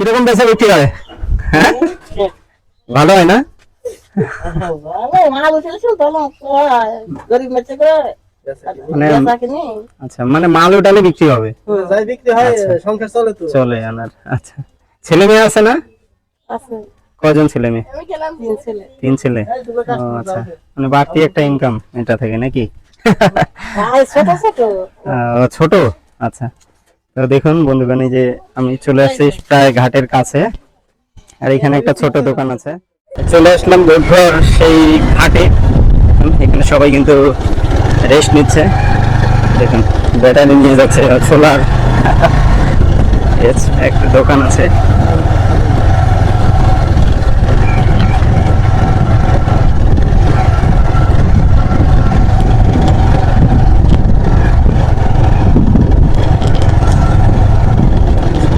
কীরকম বেচা বিক্রি হয়? হ্যাঁ? ভালো হয় না? ভালো চলছে তো গরিব মেচে করে মানে আচ্ছা মানে মাল উঠালে বিক্রি হবে? হয় আচ্ছা। চলে আনার আচ্ছা। ছেলে মেয়ে আছে না? আছে। কজন ছেলে মেয়ে? তিন ছেলে। ও আচ্ছা। মানে বাড়তি একটা ইনকাম এটা থেকে নাকি? ভাই ছোট ছোট। আহ, ছোট? আচ্ছা। তো দেখুন বন্ধুগণ যে আমি চলে আসছি প্রায় ঘাটের কাছে। আর এখানে একটা ছোট দোকান আছে। চলে আসলাম বৌদ্ধর সেই ঘাটে। এখানে সবাই কিন্তু রেস্ট নিচ্ছে। দেখুন ব্যাটারি নিয়ে যাচ্ছে সোলার একটা দোকান আছে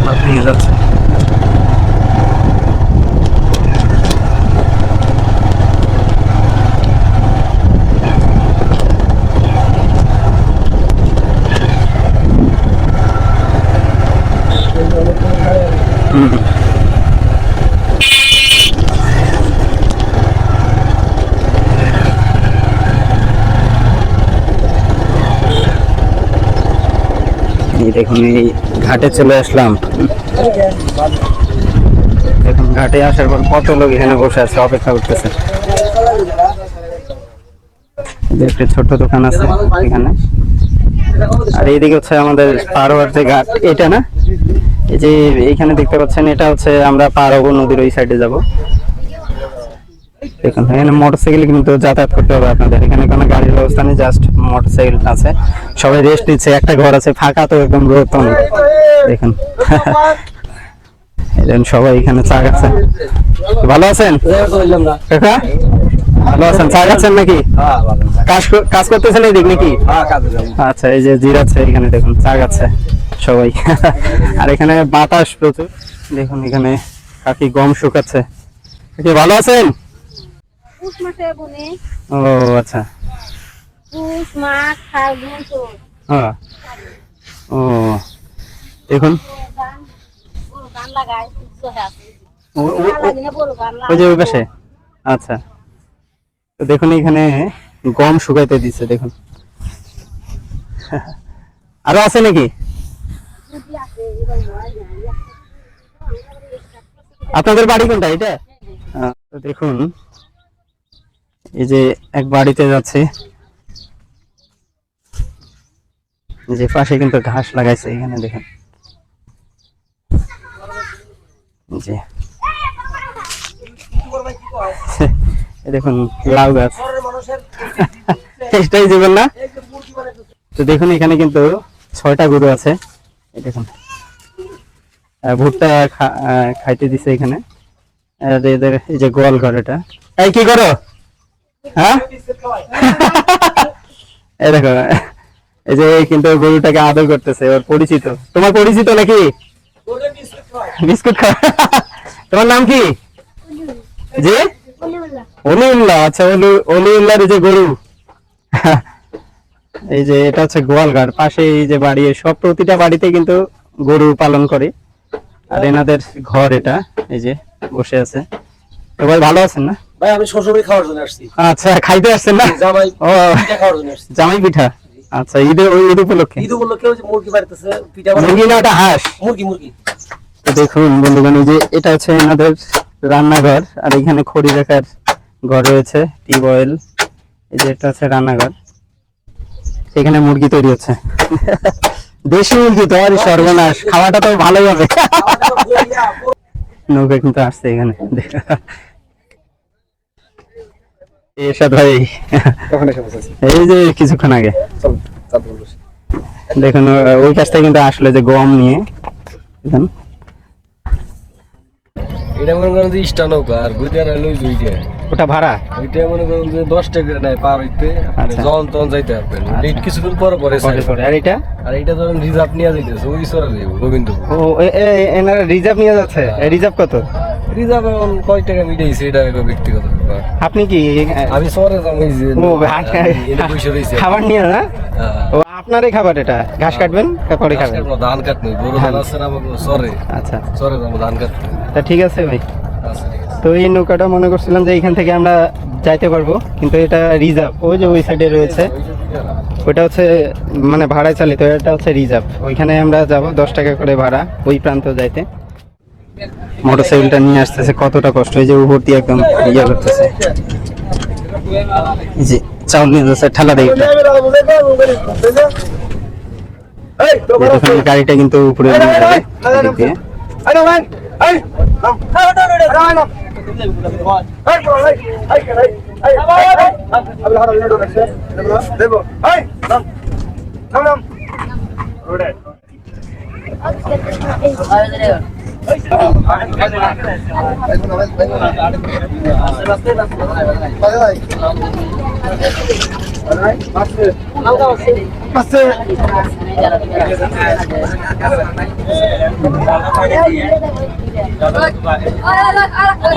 মাল নিয়ে যাচ্ছে হুম। এই দেখুন এই ঘাটে চলে আসলাম। দেখুন ঘাটে আসার পর কত লোক এখানে বসে আছে, অপেক্ষা করতেছে। একটা ছোট্ট দোকান আছে এখানে। আর এইদিকে হচ্ছে আমাদের পারোয়ার যে ঘাট, এটা না? এই যে এইখানে দেখতে পাচ্ছেন, এটা হচ্ছে আমরা পার হব নদীর ওই সাইডে যাব। দেখুন এখানে মোটরসাইকেল কিন্তু যাতায়াত করতে হবে আপনাদের। এখানে কোনো গাড়ির ব্যবস্থা নেই জাস্ট মোটরসাইকেল আছে। সবাই রেস্ট নিচ্ছে, একটা ঘর আছে ফাঁকা, তো একদম রোতন দেখুন। সবাই এখানে চা খাচ্ছে। ভালো আছেন? ভালো আছেন? চা খাচ্ছেন নাকি? কাজ কাজ করতেছেন এই দিক নাকি? আচ্ছা এই যে জিরাচ্ছে এখানে দেখুন, চা খাচ্ছে সবাই। আর এখানে বাতাস প্রচুর। দেখুন, এখানে কাকি গম শুকাচ্ছে। ভালো আছেন? পুষ মাসে বুনি। ও আচ্ছা। পুষ মাঘ ফাল্গুন হ্যাঁ ও দেখুন। গান লাগায় ওই যে ওই পাশে। আচ্ছা। তো দেখুন এখানে গম শুকাইতে দিচ্ছে দেখুন। আরও আছে নাকি? আপনাদের বাড়ি কোনটা এটা? তো দেখুন এই যে এক বাড়িতে যাচ্ছে। যে পাশে কিন্তু ঘাস লাগাইছে, এখানে দেখুন। দেখুন, লাউ গাছ। এটাই জীবন না? তো দেখুন, এখানে কিন্তু ছয়টা গরু আছে। দেখুন। ভুট্টা খাইতে দিছে এখানে। আর এদের, এই যে গোয়াল ঘর এটা। এই, কি করো? হ্যাঁ? এই দেখো এই যে কিন্তু গরুটাকে আদর করতেছে ওর পরিচিত। তোমার পরিচিত নাকি? বিস্কুট তোমার নাম কি? জি? অলিউল্লাহ। আচ্ছা অলিউল্লাহর যে গরু। এই যে এটা হচ্ছে গোয়ালঘাট পাশে এই যে বাড়ি সব প্রতিটা বাড়িতে কিন্তু গরু পালন করে। আর এনাদের ঘর এটা এই যে বসে আছে। ভাই ভালো আছেন না? ভাই আমি শ্বশুরবাড়ি খাওয়ার জন্য আসছি। আচ্ছা খাইতে আসছেন না? জামাই পিঠা খাওয়ার জন্য আসছি। জামাই পিঠা? আচ্চ্ছা ঈদের ওই ঈদ উপলক্ষে? ঈদ বলল কেউ যে মুরগি বাড়িতেছে পিঠা মুরগি না ওটা হাঁস? মুরগি মুরগি। দেখুন বন্ধুগণ এই যে এটা হচ্ছে এনাদের রান্নাঘর আর এখানে খড়ি রাখার ঘর রয়েছে টিউবওয়েল এই যে এটা হচ্ছে রান্নাঘর। এখানে মুরগি তৈরি হচ্ছে। দেশি মুরগি তো আর সর্বনাশ। খাওয়াটা তো ভালোই হবে। নৌকা কিন্তু আসছে এখানে। এরশাদ ভাই। কখন এসে বসেছি? এই যে কিছুক্ষণ আগে। চল চাপ বলব। দেখুন ওই কাছ কিন্তু আসলে যে গম নিয়ে। এটা মনে করেন যে ইস্টা নৌকা আর গুজিয়ার হলো ওই দুইটা। ওটা ভাড়া? ওইটা মনে করেন যে দশ টাকা নেয় পার হইতে। আচ্ছা। যখন তখন যাইতে পারবেন লেট কিছুদিন পরে পরে। আর এটা? আর এইটা ধরেন রিজার্ভ নিয়ে যাইতেছে ওই গোবিন্দ ও এ- এ- এনারা রিজার্ভ নিয়ে যাচ্ছে? রিজার্ভ কত? রিজার্ভ এখন কয় টাকা মিটাইছে এটা একটা ব্যক্তিগত ব্যাপার। আপনি কি আমি শহরে যাব ও। এনে বসে রয়েছে। খাবার নিয়ে না? হ্যাঁ। ও আপনারই খাবার এটা? ঘাস কাটবেন পরে খাবেন? ধান কাটনি গরু ধান। আছে না সরে আচ্ছা। সরে যাব ধান কাটতে। তা ঠিক আছে ভাই। আচ্ছা তো এই নৌকাটা মনে করছিলাম যে এখান থেকে আমরা যাইতে পারব কিন্তু এটা রিজার্ভ ওই যে ওই সাইডে রয়েছে। ওইটা হচ্ছে মানে ভাড়ায় চালিত এটা হচ্ছে রিজার্ভ। ওইখানে আমরা যাব দশ টাকা করে ভাড়া ওই প্রান্ত যাইতে। মোটরসাইকেলটা নিয়ে আসতেছে কতটা কষ্ট এই যে উপর দিয়ে একদম ইয়ে করতেছে যে চাউল নিয়ে যাচ্ছে ঠেলা দিয়ে গাড়িটা কিন্তু উপরে দিয়ে।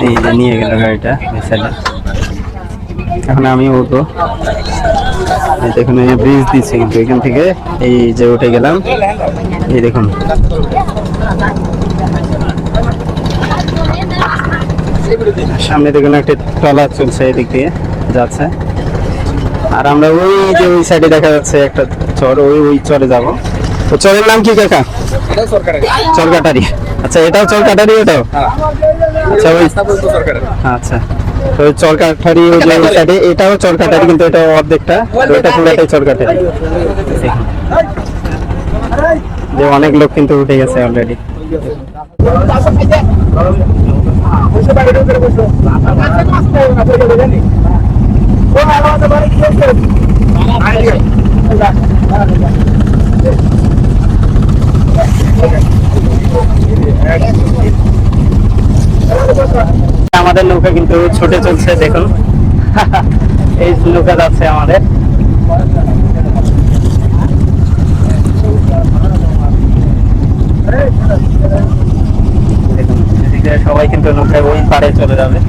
এই যে নিয়ে গেল গাড়িটা এখন আমি উঠবো। দেখুন, এই ব্রিজ দিচ্ছে কিন্তু এখান থেকে। এই যে উঠে গেলাম। এই দেখুন। সামনে দেখুন একটা ট্রলার চলছে এদিক দিয়ে যাচ্ছে। আর আমরা ওই যে ওই সাইডে দেখা যাচ্ছে একটা চর, ওই ওই চরে যাব। তো চরের নাম কি কাকা? চরকাটারি। আচ্ছা এটাও চরকাটারি এটাও আচ্ছা ওই আচ্ছা তো ওই ওই সাইডে এটাও কিন্তু অর্ধেকটা যে অনেক লোক কিন্তু উঠে গেছে অলরেডি আমাদের নৌকা কিন্তু ছুটে চলছে দেখুন। এই নৌকা যাচ্ছে আমাদের। সবাই কিন্তু ওই পাড়ে চলে যাবে।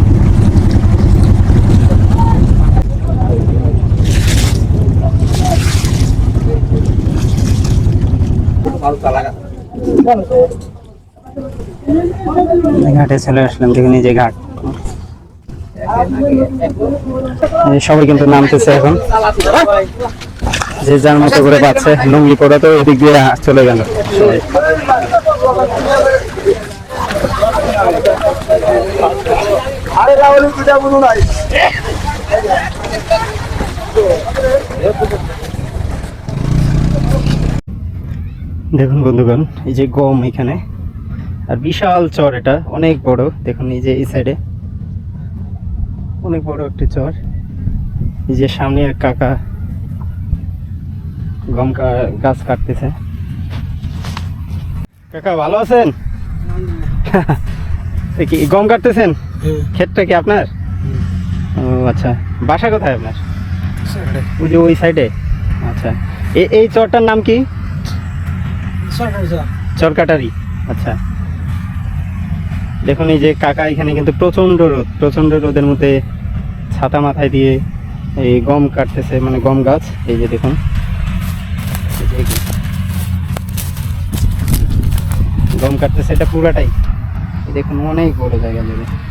ঘাটে চলে আসলাম, দেখুন এই যে ঘাট। সবাই কিন্তু নামতেছে এখন। যে যার মতো করে পাচ্ছে, লুঙ্গি পরে তো এদিক দিয়ে চলে গেল। সবাই। দেখুন বন্ধুগণ এই যে গম এখানে আর বিশাল চর এটা অনেক বড়। দেখুন এই যে এই সাইডে অনেক বড় একটি চর। এই যে সামনে এক কাকা গম কা- গাছ কাটতেছে। কাকা ভালো আছেন? গম কাটতেছেন? ক্ষেতটা কি আপনার? ও আচ্ছা। বাসা কোথায় আপনার? ওই যে ওই সাইডে? আচ্ছা। এ- এই চরটার নাম কি? চরকাটারি। আচ্ছা। দেখুন এই যে কাকা এখানে কিন্তু প্রচণ্ড রোদ। প্রচণ্ড রোদের মধ্যে ছাতা মাথায় দিয়ে এই গম কাটতেছে মানে গম গাছ। এই যে দেখুন। গম কাটতেছে এটা পুরাটাই। দেখুন অনেক বড় জায়গা জুড়ে।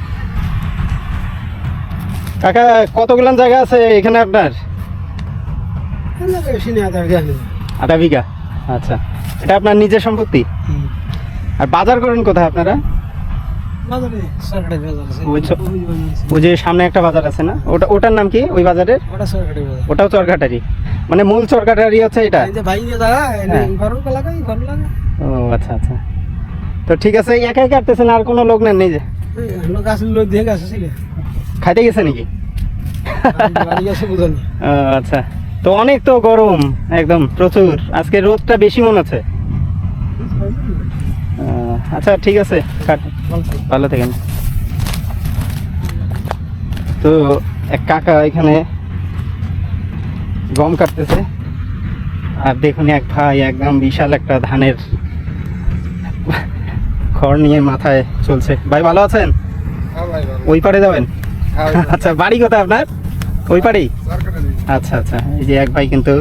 কাকা কতগুলান জায়গা আছে এখানে আপনার? আধা বিঘা আচ্ছা। এটা আপনার নিজের সম্পত্তি? আর বাজার করেন কোথায় আপনারা? ওই যে সামনে একটা বাজার আছে না? ওটা ওটার নাম কি ওই বাজারের? ওটাও মানে মূল চরকাটারি হচ্ছে এটা? হ্যাঁ। ও আচ্ছা আচ্ছা। তো ঠিক আছে একাই কাটতেছেন আর কোনো লোক নেন নিজে? খাইতে গেছে নাকি? আচ্ছা। তো অনেক তো গরম একদম প্রচুর। আজকে রোদটা বেশি মনে আছে আচ্ছা ঠিক আছে ভালো থাকেন। তো এক কাকা এখানে গম কাটতেছে। আর দেখুন এক ভাই একদম বিশাল একটা ধানের খড় নিয়ে মাথায় চলছে। ভাই ভালো আছেন? ওই পারে যাবেন? আচ্ছা বাড়ি কোথায় আপনার? ওই পারেই আচ্ছা আচ্ছা এই যে এক ভাই কিন্তু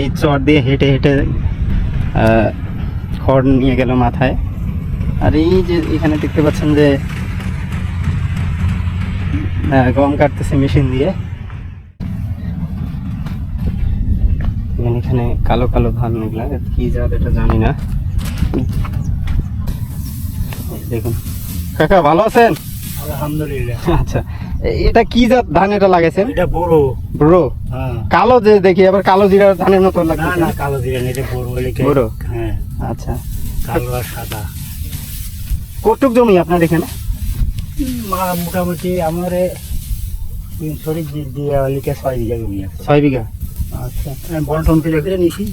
এই চর দিয়ে হেঁটে হেঁটে খড় নিয়ে গেল মাথায়। আর এই যে এখানে দেখতে পাচ্ছেন যে গম কাটতেছে মেশিন দিয়ে। এখানে এখানে কালো কালো ধান এগুলা কি জাত এটা জানি না। দেখুন। কাকা ভালো আছেন? আলহামদুলিল্লাহ। আচ্ছা এটা কি জাত ধান এটা লাগাইছেন? এটা বড়। ব্রো হ্যাঁ। কালো যে দেখি আবার কালো জিরা ধানের মতো না না কালো দিলেন এটা বড় কে- বড়? হ্যাঁ। আচ্ছা। কালো আর সাদা। কটুক জমি আপনার এখানে? মোটামুটি আমার তিনশো দিয়ে লিখে ছয় বিঘা জমি আছে। ছয় বিঘা? আচ্ছা বন্টন করে করে নিছি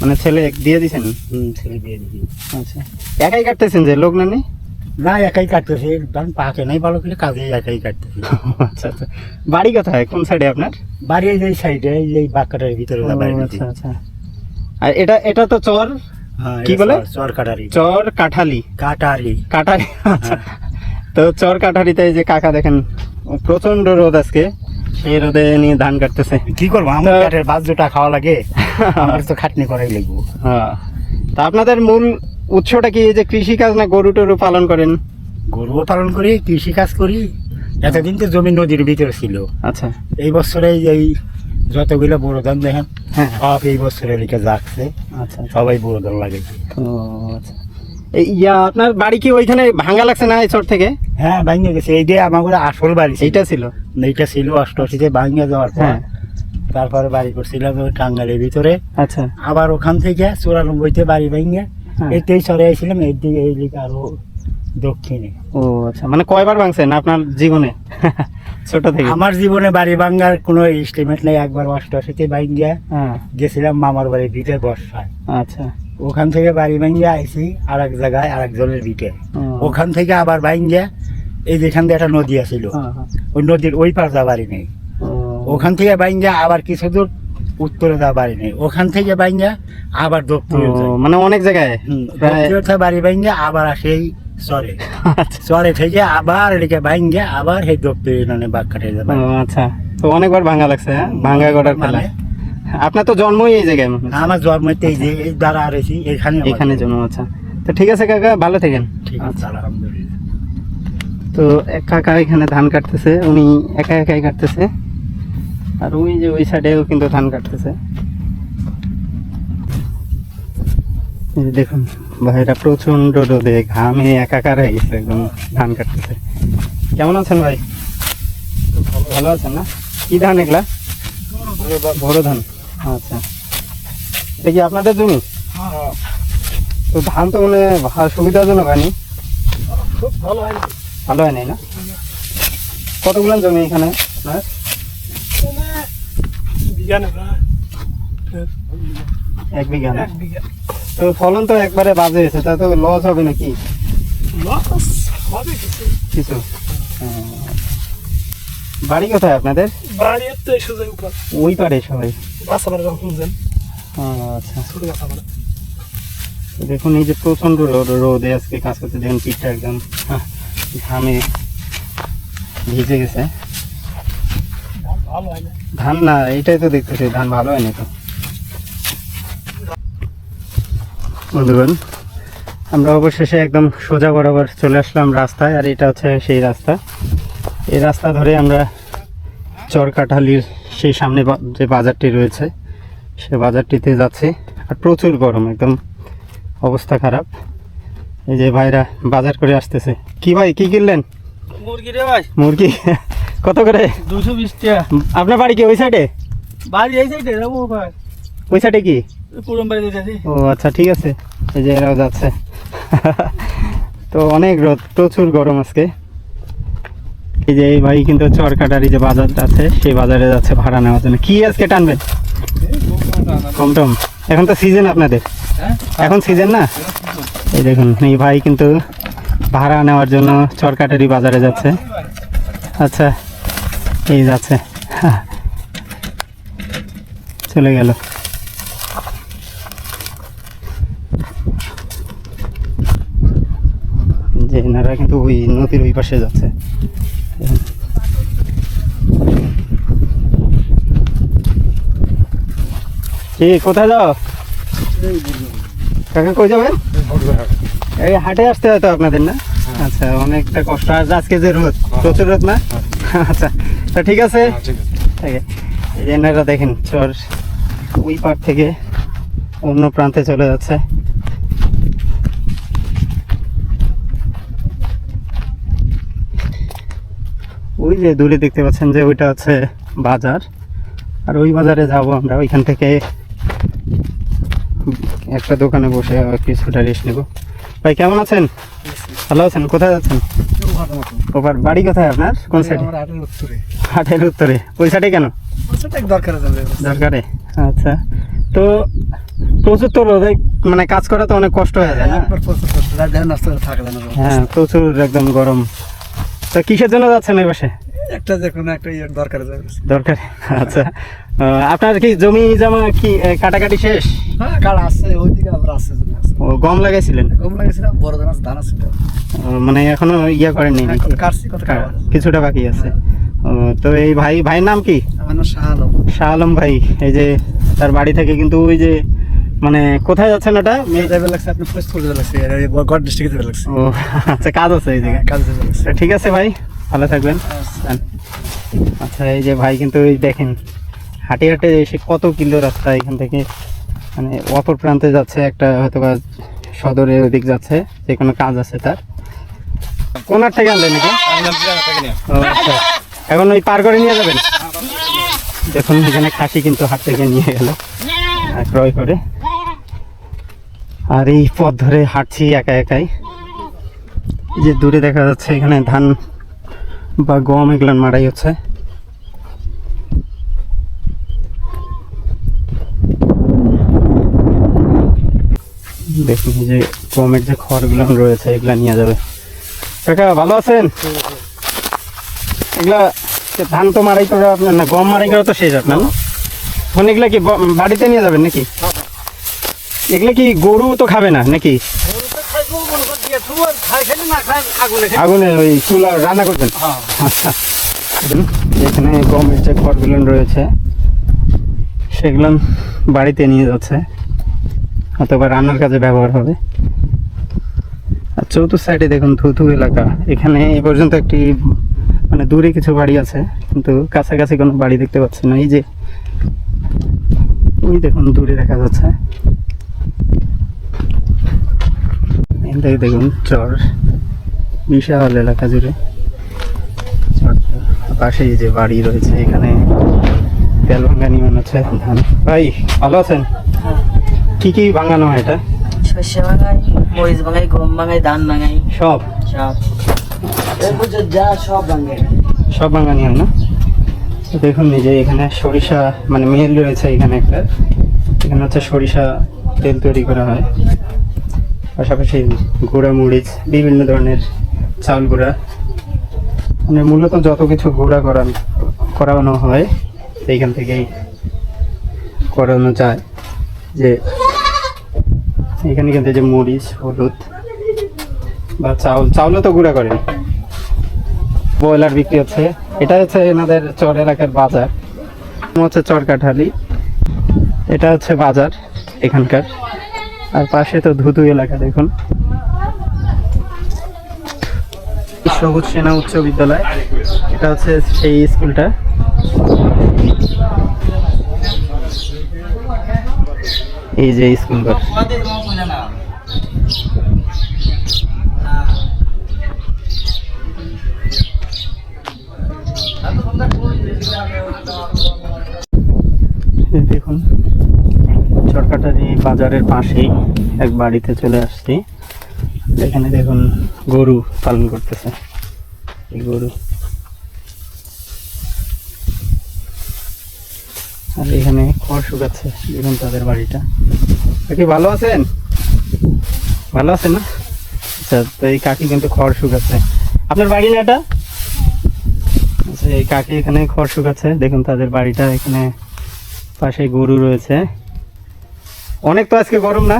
মানে ছেলে দিয়ে দিছেন? হুম ছেলে দিয়ে দিছি আচ্ছা। একাই কাটতেছেন যে লোক না নেই? না একাই কাটতেছে। ধান পাকে নাই ভালো করে কাজে একাই কাটতেছে। আচ্ছা আচ্ছা। বাড়ি কোথায়? কোন সাইডে আপনার? বাড়ি এই সাইডে এই যে বাক্কাটার ভিতরে আচ্ছা আচ্ছা। আর এটা এটা তো চর? হ্যাঁ কি বলে? চর কাটারি। চর কাঠালি। কাটারি। কাঠারি আচ্ছা। তো চর কাঠারিতে এই যে কাকা দেখেন প্রচণ্ড রোদ আজকে। সেই রোদে নিয়ে ধান কাটতেছে। কি করব? আমার কাঠের বাদ্যটা খাওয়া লাগে। আমার তো খাটনি করাই লাগবো। হ্যাঁ। তা আপনাদের মূল উৎসটা কি এই যে কৃষি কাজ না গরু টরু পালন করেন? গরুও পালন করি কৃষি কাজ করি। এতদিন তো জমি নদীর ভিতরে ছিল। আচ্ছা। এই বছরে এই যতগুলো বড় ধান দেখেন হ্যাঁ। সব এই বছরে লিখে যাচ্ছে। আচ্ছা সবাই বড় ধান লাগাইছে ও আচ্ছা। ইয়া আপনার বাড়ি কি ওইখানে ভাঙা লাগছে না এই চর থেকে? হ্যাঁ ভাঙে গেছে। এই দিয়ে আমার আসল বাড়ি ছিল। এইটা ছিল? এইটা ছিল অষ্টআশিতে ভাঙে যাওয়ার পর। হ্যাঁ। তারপরে বাড়ি করছিলাম টাঙ্গালের ভিতরে। আচ্ছা। আবার ওখান থেকে চুরানব্বইতে বাড়ি ভেঙে। এতেই সরে আসছিলাম এর দিকে এই দিকে আরও দক্ষিণে। ও আচ্ছা। মানে কয়বার ভাঙছেন আপনার জীবনে? ছোট থেকে। আমার জীবনে বাড়ি ভাঙার কোনো এস্টিমেট নেই একবার অষ্টআশিতে হ্যাঁ। গেছিলাম মামার বাড়ি ভিটে বর্ষায় আচ্ছা। ওখান থেকে বাড়ি ভাঙ্গিয়া আইছি আর এক জায়গায় আর একজনের ভিটে ওখান থেকে আবার ভাঙ্গিয়া এই যেখান দিয়ে একটা নদী আছিল হ্যাঁ, হ্যাঁ। ওই নদীর ওই পার বাড়ি নেই। ওখান থেকে ভাঙ্গিয়া আবার কিছু দূর উত্তরে যা বাড়ি নেই। ওখান থেকে ভাঙ্গিয়া আবার দক্ষিণে মানে অনেক জায়গায়? দক্ষিণে বাড়ি ভাঙ্গিয়া আবার চরে। আচ্ছা। চরে থেকে আবার এদিকে ভাঙ্গিয়া আবার সেই দক্ষিণে বাঘ কাটে যাবে আচ্ছা। তো অনেকবার ভাঙা লাগছে হ্যাঁ? ভাঙা গড়ার ফেলা মানে? আপনার তো জন্মই এই জায়গায় আমার জন্মতে এই যে এই দ্বারা রয়েছি এখানে এখানে জন্ম। আচ্ছা। তো ঠিক আছে কাকা ভালো থাকেন। ঠিক আছে আলহামদুলিল্লাহ। তো এক কাকা এখানে ধান কাটতেছে উনি একা একাই কাটতেছে। আর ওই যে ওই সাইডেও কিন্তু ধান কাটতেছে। দেখুন, ভাইরা প্রচণ্ড রোদে ঘামে একাকার হয়ে গেছে একদম ধান কাটতেছে। কেমন আছেন ভাই? ভালো আছেন না? কি ধান এগুলা? বড় ধান। আচ্ছা। এটা কি আপনাদের জমি? তো ধান তো মানে সুবিধাজনক হয়নি। ভালো হয় ভালো হয় নাই না? কতগুলো জমি এখানে আপনার? এক বিঘা না? তো ফলন তো একবারে বাজে হয়েছে তা তো লস হবে নাকি? লস হবে কিছু। বাড়ি কোথায় আপনাদের? ওই পারে সবাই? আচ্ছা। তো দেখুন এই যে প্রচণ্ড রোদ রোদে আজকে কাজ করতে দেখুন পিঠটা একদম ঘামে ভিজে গেছে। ধান না এটাই তো দেখতেছি ধান ভালো হয়নি তো। বন্ধুগণ আমরা অবশেষে একদম সোজা বরাবর চলে আসলাম রাস্তায় আর এটা হচ্ছে সেই রাস্তা। এই রাস্তা ধরে আমরা চরকাঠালির সেই সামনে যে বাজারটি রয়েছে সে বাজারটিতে যাচ্ছি আর প্রচুর গরম একদম অবস্থা খারাপ। এই যে ভাইরা বাজার করে আসতেছে। কি ভাই কি কিনলেন? মুরগি রে ভাই। মুরগি? কত করে? দুশো বিশ টাকা। আপনার বাড়ি কি ওই সাইডে বাড়ি এই সাইডে যাব ওই সাইডে কি? পুরম বাড়ি দিতেছি ও আচ্ছা ঠিক আছে। এই যে এরাও যাচ্ছে। তো অনেক রোদ প্রচুর গরম আজকে। এই যে এই ভাই কিন্তু চরকাটারি যে বাজার আছে সেই বাজারে যাচ্ছে ভাড়া নেওয়ার জন্য। কি আজকে টানবেন? কম টম এখন তো সিজন আপনাদের। এখন সিজন না? এই দেখুন এই ভাই কিন্তু ভাড়া নেওয়ার জন্য চরকাটারি বাজারে যাচ্ছে। আচ্ছা। এই যাচ্ছে চলে গেল। যে এনারা কিন্তু ওই নদীর ওই পাশে যাচ্ছে। কি কোথায় যাও? কাকা কই যাবেন? এই হাটে আসতে হয় তো আপনাদের না? আচ্ছা অনেকটা কষ্ট। আর আজকে যে রোদ প্রচুর রোদ না? আচ্ছা। তো ঠিক আছে? ঠিক আছে। এই যে এনারা দেখেন চর ওই পার থেকে অন্য প্রান্তে চলে যাচ্ছে। ওই যে দূরে দেখতে পাচ্ছেন যে ওইটা হচ্ছে বাজার। আর ওই বাজারে যাব আমরা ওইখান থেকে একটা দোকানে বসে কিছুটা রেস্ট নেব। ভাই কেমন আছেন? ভালো আছেন? কোথায় যাচ্ছেন ওপার বাড়ি কোথায় আপনার? কোন সাইডে হাটের উত্তরে। ওই সাইডে কেন? দরকার আচ্ছা। তো প্রচুর তো রোদে মানে কাজ করা তো অনেক কষ্ট হয়ে যায় না? হ্যাঁ প্রচুর একদম গরম। তো কিসের জন্য যাচ্ছেন এই পাশে? একটা যে কোনো একটা ইয়ে দরকার দরকার। আচ্ছা। আপনার কি জমি জমা কি কাটাকাটি শেষ? হ্যাঁ কাল আসছে ওইদিকে আবার আসছে জমি আছে। ও গম লাগাইছিলেন? বড় ধান আছে ধান আছে। মানে এখনও ইয়ে করেননি কাটছি কত কিছুটা বাকি আছে। তো এই ভাই ভাইয়ের নাম কি? আমার নাম শাহ আলম। শাহ আলম ভাই এই যে তার বাড়ি থেকে কিন্তু ওই যে মানে কোথায় যাচ্ছেন যাবে লাগছে আপনি লাগছে গড ডিস্ট্রিক্টে যাবে লাগছে। ও আচ্ছা কাজ আছে এই জায়গায়। কাজ যাবে লাগছে ঠিক আছে ভাই ভালো থাকবেন। আচ্ছা এই যে ভাই কিন্তু ওই দেখেন হাঁটে হাঁটে এসে কত কিলো রাস্তা এখান থেকে মানে অপর প্রান্তে যাচ্ছে একটা হয়তো বা সদরের ওদিক যাচ্ছে, যে কোনো কাজ আছে তার। কোনার থেকে আনলেন নাকি? আচ্ছা। এখন ওই পার করে নিয়ে যাবেন? দেখুন, এখানে খাসি কিন্তু হাট থেকে নিয়ে গেল। ক্রয় করে। আর এই পথ ধরে হাঁটছি একা একাই। যে দূরে দেখা যাচ্ছে এখানে ধান বা গম এগুলো মারাই হচ্ছে। দেখুন যে গমের যে খড়গুলো রয়েছে, এগুলা নিয়ে যাবে। কাকা, ভালো আছেন? এগুলা ধান তো মারাই করা আপনার না, গম মারাই করা তো শেষ আপনার না? এখন এগুলা কি বাড়িতে নিয়ে যাবেন নাকি? এগুলো কি গরু তো খাবে না নাকি? আগুনে ওই চুলা রান্না করবেন? আচ্ছা। এখানে গমের যে খড়গুলো রয়েছে, সেগুলো বাড়িতে নিয়ে যাচ্ছে। অথবা রান্নার কাজে ব্যবহার হবে। আর চৌথ সাইডে দেখুন থুথু এলাকা। এখানে এই পর্যন্ত একটি মানে দূরে কিছু বাড়ি আছে, কিন্তু কাছাকাছি কোনো বাড়ি দেখতে পাচ্ছি না। এই যে ওই দেখুন দূরে দেখা যাচ্ছে। এখান দেখুন চর, বিশাল এলাকা জুড়ে। পাশে যে বাড়ি রয়েছে, এখানে তেল ভাঙানি মনে হচ্ছে ধান ভাই, ভালো আছেন? কি কি ভাঙানো হয় এটা? শস্য ভাঙাই মরিচ ভাঙাই গম ভাঙাই ধান ভাঙাই সব? সব। যা সব ভাঙাই সব ভাঙানি হয় না? দেখুন নিজে এখানে সরিষা মানে মেল রয়েছে এখানে একটা। এখানে হচ্ছে সরিষা তেল তৈরি করা হয়। পাশাপাশি গুঁড়া মরিচ বিভিন্ন ধরনের চাউল গুঁড়া। মানে মূলত যত কিছু গুঁড়া করান করানো হয় এইখান থেকেই করানো যায়। যে এখানে কিন্তু যে মরিচ, হলুদ বা চাউল। চাউলও তো গুঁড়া করেন। ব্রয়লার বিক্রি হচ্ছে। এটা হচ্ছে এনাদের চর এলাকার বাজার। হচ্ছে চর কাঠালি। এটা হচ্ছে বাজার এখানকার। আর পাশে তো ধুধু এলাকা, দেখুন। সবুজ সেনা উচ্চ বিদ্যালয়। এটা হচ্ছে সেই স্কুলটা। এই যে স্কুলঘর দেখুন, চরকাটারি বাজারের পাশেই এক বাড়িতে চলে আসছি। এখানে দেখুন গরু পালন করতেছে। এই গরু। আর এখানে খড় শুকাচ্ছে দেখুন তাদের বাড়িটা। কাকি ভালো আছেন? ভালো আছেন না? আচ্ছা তো এই কাকি কিন্তু খড় শুকাচ্ছে। আপনার বাড়ি না এটা? আচ্ছা এই কাকি এখানে খড় শুকাচ্ছে। দেখুন, তাদের বাড়িটা এখানে পাশে গরু রয়েছে। অনেক তো আজকে গরম না?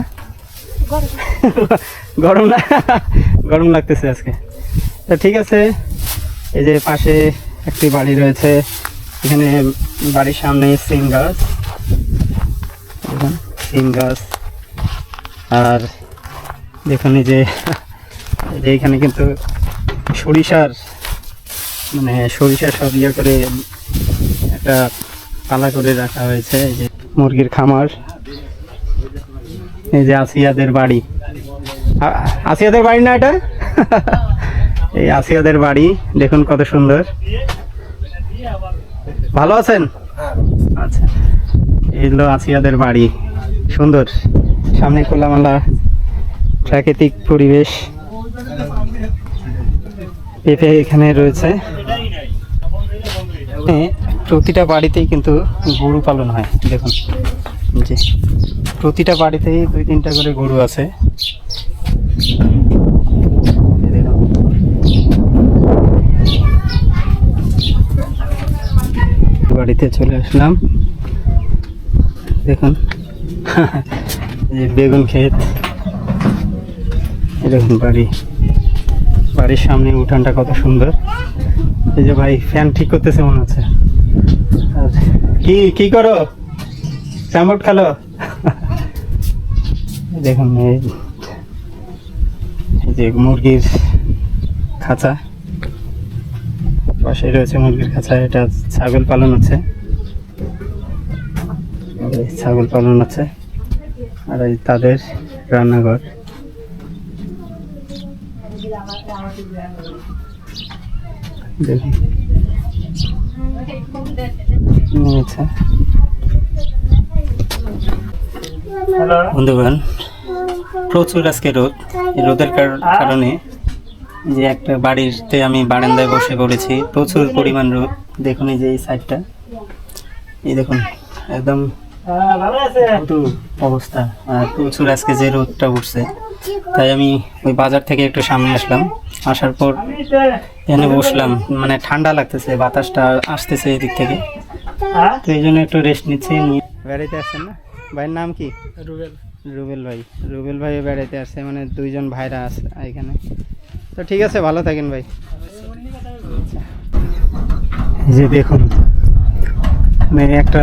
গরম না? গরম লাগতেছে আজকে। তা ঠিক আছে, এই যে পাশে একটি বাড়ি রয়েছে। এখানে বাড়ির সামনে সিম গাছ। সিম গাছ। আর দেখুন যে এইখানে কিন্তু সরিষার মানে সরিষা সব ইয়ে করে একটা পালা করে রাখা হয়েছে, এই যে মুরগির খামার। এই যে আসিয়াদের বাড়ি। আসিয়াদের বাড়ি না এটা? এই আসিয়াদের বাড়ি, দেখুন কত সুন্দর। ভালো আছেন? আচ্ছা এই হলো আসিয়াদের বাড়ি, সুন্দর। সামনে খোলামেলা প্রাকৃতিক পরিবেশ পেঁপে এখানে রয়েছে। প্রতিটা বাড়িতেই কিন্তু গরু পালন হয়, দেখুন। জি প্রতিটা বাড়িতেই দুই তিনটা করে গরু আছে। বাড়িতে চলে আসলাম। দেখুন। বেগুন ক্ষেত। দেখুন বাড়ি। বাড়ির সামনে উঠানটা কত সুন্দর। এই যে ভাই ফ্যান ঠিক করতেছে মনে হচ্ছে। কি কি করো? স্যামট খেলো? দেখুন, এই যে মুরগির খাঁচা। পাশে রয়েছে মুরগির খাঁচা, এটা ছাগল পালন হচ্ছে। ছাগল পালন আছে আর এই তাদের রান্নাঘর। দেখুন বন্ধুগণ প্রচুর আজকে রোদ। এই রোদের কারণে যে একটা বাড়িতে আমি বারান্দায় বসে পড়েছি প্রচুর পরিমাণ রোদ। দেখুন এই যে এই সাইডটা। এই দেখুন একদম অবস্থা। আর প্রচুর আজকে যে রোদটা উঠছে। তাই আমি ওই বাজার থেকে একটু সামনে আসলাম। আসার পর এখানে বসলাম। মানে ঠান্ডা লাগতেছে বাতাসটা আসতেছে এদিক থেকে। তো এই জন্য একটু রেস্ট নিচ্ছি নিয়ে বেড়াইতে আসছেন না? ভাইয়ের নাম কি? রুবেল। রুবেল ভাই। রুবেল ভাই বেড়াইতে আসছে মানে দুইজন ভাইরা আছে এখানে। তো ঠিক আছে ভালো থাকেন ভাই। আচ্ছা। যে দেখুন মানে একটা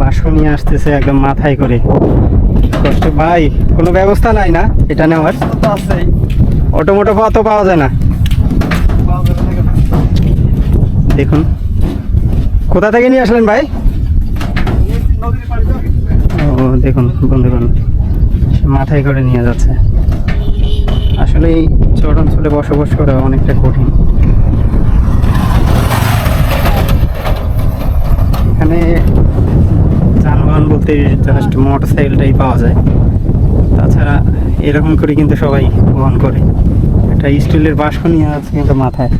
বাসন নিয়ে আসতেছে একদম মাথায় করে। কষ্ট ভাই কোনো ব্যবস্থা নাই না? এটা নেওয়ার? অটো মোটো পাওয়া তো পাওয়া যায় না। দেখুন। কোথা থেকে নিয়ে আসলেন ভাই? ও, দেখুন বন্ধুগণ মাথায় করে নিয়ে যাচ্ছে। আসলে এই চর অঞ্চলে বসবাস করা অনেকটা কঠিন। এখানে যানবাহন বলতে জাস্ট মোটর সাইকেলটাই পাওয়া যায়। তাছাড়া এরকম করে কিন্তু সবাই বহন করে। একটা স্টিলের বাস্ক নিয়ে আছে কিন্তু মাথায়।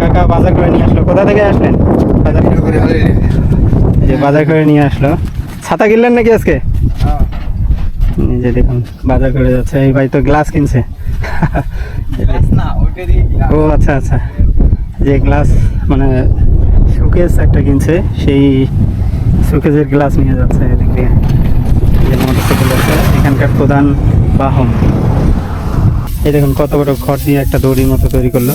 কাকা বাজার করে নিয়ে আসলো। কোথা থেকে আসলেন? বাজার যে বাজার করে নিয়ে আসলো। ছাতা কিনলেন নাকি আজকে? যে দেখুন বাজার করে যাচ্ছে। এই ভাই তো গ্লাস কিনছে। ও আচ্ছা আচ্ছা। যে গ্লাস মানে শোকেস একটা কিনছে সেই শোকেসের গ্লাস নিয়ে যাচ্ছে এদিক। দিয়ে যে মোটরসাইকেল আছে এখানকার প্রধান বাহন। এই দেখুন কত বড় ঘর দিয়ে একটা দড়ির মতো তৈরি করল।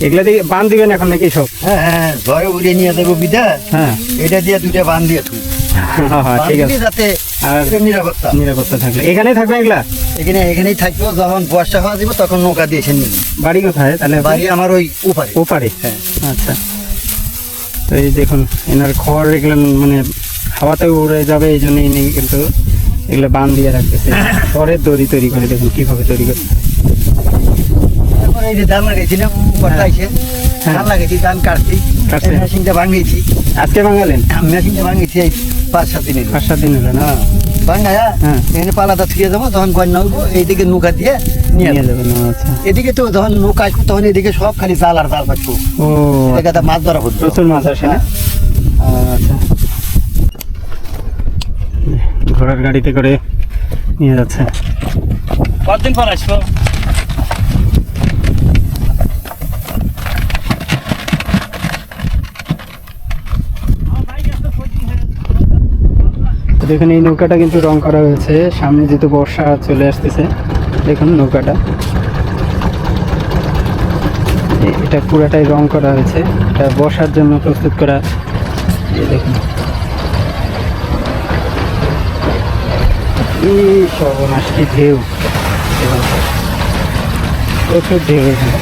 এগুলা দিয়ে বান দিবেন এখন নাকি সব? হ্যাঁ হ্যাঁ ঘরে উড়ে নিয়ে যাব বিদা। হ্যাঁ। এটা দিয়ে দুটা বান দিয়ে তুই হ্যাঁ হ্যাঁ ঠিক আছে। যাতে আর নিরাপত্তা। নিরাপত্তা থাকলে। এখানেই থাকবে এগুলা? এখানে এখানেই থাকব যখন বর্ষা হওয়া যাবে তখন নৌকা দিয়ে এসে নিবি বাড়ি কোথায়? তাহলে বাড়ি আমার ওই ওপারে। হ্যাঁ। আচ্ছা। তো এই দেখুন এনার খড় এগুলো মানে হাওয়াতে উড়ে যাবে এই জন্য ইনি কিন্তু এগুলো বান দিয়ে রাখতেছে। খড়ের দড়ি তৈরি করে দেখুন কীভাবে তৈরি করে। তারপরে এই যে ধান লাগাইছিলাম বর্ষাইছে হ্যাঁ। ধান লাগাইছি ধান কাটছি মেশিনটা ভাঙিয়েছি। আজকে বাঙালেন মেশিনটা ভাঙিয়েছি এই পাঁচ সাত পাঁচ সাত দিন হলো না হ্যাঁ। ভাঙায়া হ্যাঁ। এখানে পালাটা যাব তখন বন্যা এইদিকে নৌকা দিয়ে নিয়ে যাবেন আচ্ছা। এদিকে তো যখন নৌকা আসব তখন এদিকে সব খালি জাল আর জাল পাচ্ছ ও এদিকে মাছ ধরা প্রচুর মাছ আসে না? আচ্ছা। ঘোড়ার গাড়িতে করে নিয়ে যাচ্ছে। কতদিন পর আসব? দেখুন, এই নৌকাটা কিন্তু রং করা হয়েছে। সামনে যেহেতু বর্ষা চলে আসতেছে, দেখুন নৌকাটা। এটা পুরাটাই রং করা হয়েছে। এটা বর্ষার জন্য প্রস্তুত করা এই দেখুন। কি সর্বনাশ ঢেউ। প্রচুর ঢেউ এখানে।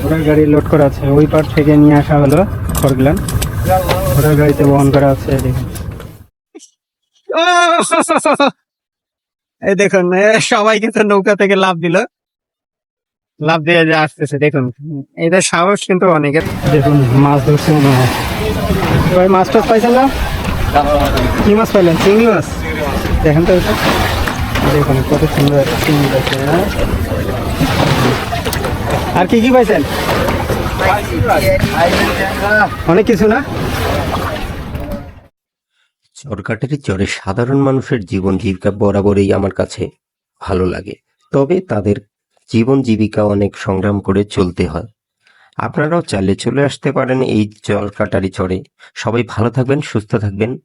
ঘোড়ার গাড়ি লোড করা আছে। ওই পার থেকে নিয়ে আসা হলো খড়গলান। এই দেখুন। নৌকা থেকে লাভ দিল। লাভ দিয়ে যে আসতেছে, দেখুন। সাহস কিন্তু অনেকের। দেখুন, মাছ ধরছে মনে হয়। মাছ টাছ পাইছেন না? কি মাছ পাইলেন? চিংড়ি মাছ? দেখেন তো দেখুন, কত সুন্দর চিংড়ি হ্যাঁ? আর কি কি পাইছেন? অনেক কিছু না? চরকাটারি চরে সাধারণ মানুষের জীবন জীবিকা বরাবরই আমার কাছে ভালো লাগে। তবে তাদের জীবন জীবিকা অনেক সংগ্রাম করে চলতে হয়। আপনারাও চাইলে চলে আসতে পারেন এই জলকাটারি চরে। সবাই ভালো থাকবেন, সুস্থ থাকবেন।